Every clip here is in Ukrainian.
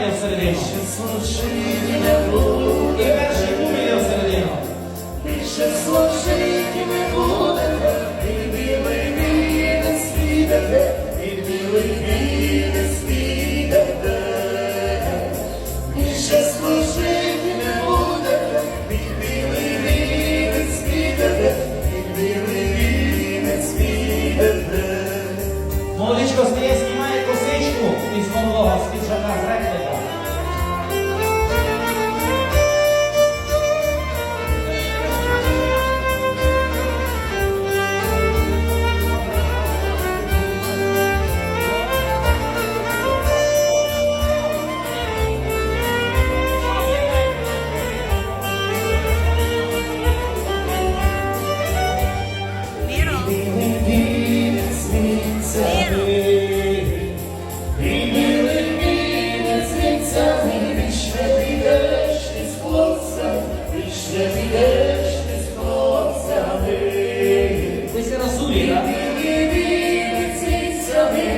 йде всередину. І перший кум йде всередину. Більше служити не будете, і білий війни світете, і білий війни світете. Більше служити не будете, і білий війни світете, і білий війни світете. Молодичко стає, знімає косичку із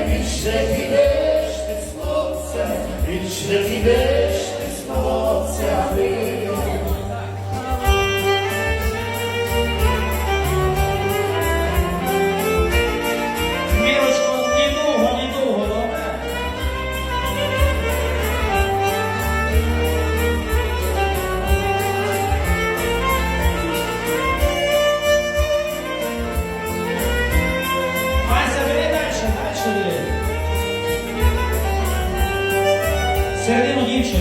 вічне підеш ти з вічне підеш söyleyelim. Sevdiğim o gibi şey.